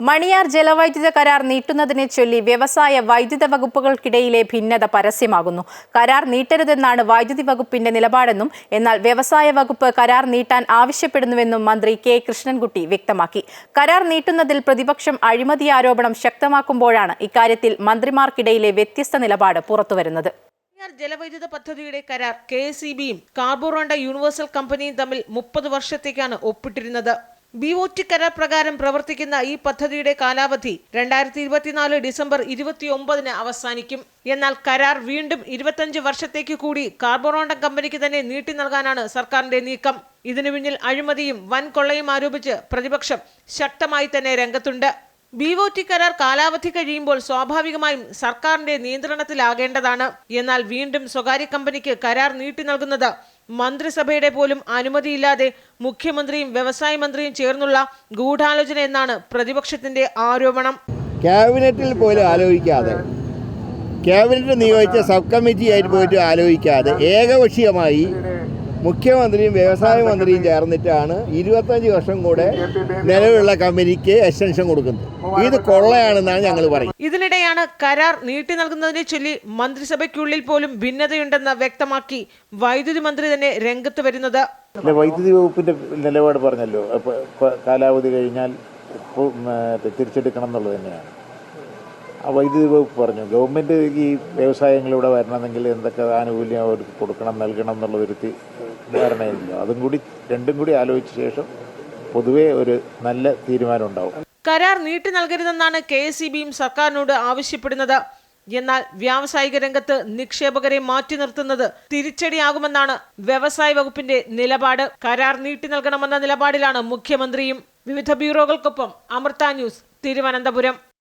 മണിയാർ ജലവൈദ്യുത കരാർ നീട്ടുന്നതിനെ ചൊല്ലി വ്യവസായ വൈദ്യുത വകുപ്പുകൾക്കിടയിലെ ഭിന്നത പരസ്യമാകുന്നു. കരാർ നീട്ടരുതെന്നാണ് വൈദ്യുതി വകുപ്പിന്റെ നിലപാടെന്നും എന്നാൽ വ്യവസായ വകുപ്പ് കരാർ നീട്ടാൻ ആവശ്യപ്പെടുന്നുവെന്നും മന്ത്രി കെ കൃഷ്ണൻകുട്ടി വ്യക്തമാക്കി. കരാർ നീട്ടുന്നതിൽ പ്രതിപക്ഷം അഴിമതി ആരോപണം ശക്തമാക്കുമ്പോഴാണ് ഇക്കാര്യത്തിൽ മന്ത്രിമാർക്കിടയിലെ വ്യത്യസ്ത നിലപാട് പുറത്തുവരുന്നത്. ജലവൈദ്യുത പദ്ധതിയുടെ കരാർ കെ എസ് ബിയും കാർബോറോണ്ട യൂണിവേഴ്സൽ കമ്പനിയും തമ്മിൽ മുപ്പത് വർഷത്തേക്കാണ് ഒപ്പിട്ടിരുന്നത്. ബി ഒ ടി കരാർ പ്രകാരം പ്രവർത്തിക്കുന്ന ഈ പദ്ധതിയുടെ കാലാവധി രണ്ടായിരത്തി ഇരുപത്തിനാല് ഡിസംബർ ഇരുപത്തിയൊമ്പതിന് അവസാനിക്കും. എന്നാൽ കരാർ വീണ്ടും ഇരുപത്തഞ്ച് വർഷത്തേക്ക് കൂടി കാർബോറോണ്ടം കമ്പനിക്ക് തന്നെ നീട്ടി നൽകാനാണ് സർക്കാരിന്റെ നീക്കം. ഇതിനു പിന്നിൽ അഴിമതിയും വൻ കൊള്ളയും ആരോപിച്ച് പ്രതിപക്ഷം ശക്തമായി തന്നെ രംഗത്തുണ്ട്. ബി ഒ ടി കരാർ കാലാവധി കഴിയുമ്പോൾ സ്വാഭാവികമായും സർക്കാരിന്റെ നിയന്ത്രണത്തിലാകേണ്ടതാണ്. എന്നാൽ വീണ്ടും സ്വകാര്യ കമ്പനിക്ക് കരാർ നീട്ടി നൽകുന്നത് മന്ത്രിസഭയുടെ പോലും അനുമതിയില്ലാതെ മുഖ്യമന്ത്രിയും വ്യവസായ മന്ത്രിയും ചേർന്നുള്ള ഗൂഢാലോചന എന്നാണ് പ്രതിപക്ഷത്തിന്റെ ആരോപണം. ക്യാബിനറ്റിൽ പോലും ആലോചിക്കാതെ ക്യാബിനറ്റ് നിയോഗിച്ച സബ് കമ്മിറ്റി ആയിട്ട് പോയിട്ട് ആലോചിക്കാതെ ഏകപക്ഷീയമായി മുഖ്യമന്ത്രിയും വ്യവസായ മന്ത്രിയും ചേർന്നിട്ടാണ് ഇരുപത്തഞ്ച് വർഷം കൂടെ നിലവിലുള്ള കമ്പനിക്ക് എക്സ്റ്റൻഷൻ കൊടുക്കുന്നത്. ഇത് കൊള്ളയാണെന്നാണ് ഞങ്ങൾ പറയുന്നത്. ഇതിനിടെയാണ് കരാർ നീട്ടി നൽകുന്നതിനെ ചൊല്ലി മന്ത്രിസഭയ്ക്കുള്ളിൽ പോലും ഭിന്നതയുണ്ടെന്ന് വ്യക്തമാക്കി വൈദ്യുതി മന്ത്രി തന്നെ രംഗത്ത് വരുന്നത്. വൈദ്യുതി വകുപ്പിന്റെ നിലപാട് പറഞ്ഞല്ലോ. കാലാവധി കഴിഞ്ഞാൽ തിരിച്ചെടുക്കണം എന്നുള്ളത് തന്നെയാണ്. വൈദ്യുതി വകുപ്പ് പറഞ്ഞു. ഗവൺമെന്റ് ഈ വ്യവസായങ്ങൾ ഇവിടെ വരണമെങ്കിൽ എന്തൊക്കെ ആനുകൂല്യം അവർക്ക് കൊടുക്കണം നൽകണം എന്നുള്ളതൊരു തി- ധാരണയില്ല. അതും കൂടി രണ്ടും കൂടി ആലോചിച്ച ശേഷം പൊതുവേ ഒരു നല്ല തീരുമാനം ഉണ്ടാവും. കരാർ നീട്ടി നൽകരുതെന്നാണ് കെ എസ് ഇ ബിയും സർക്കാരിനോട് ആവശ്യപ്പെടുന്നത്. എന്നാൽ വ്യാവസായിക രംഗത്ത് നിക്ഷേപകരെ മാറ്റി നിർത്തുന്നത് തിരിച്ചടിയാകുമെന്നാണ് വ്യവസായ വകുപ്പിന്റെ നിലപാട്. കരാർ നീട്ടി നൽകണമെന്ന നിലപാടിലാണ് മുഖ്യമന്ത്രിയും. വിവിധ ബ്യൂറോകൾക്കൊപ്പം അമൃത ന്യൂസ് തിരുവനന്തപുരം.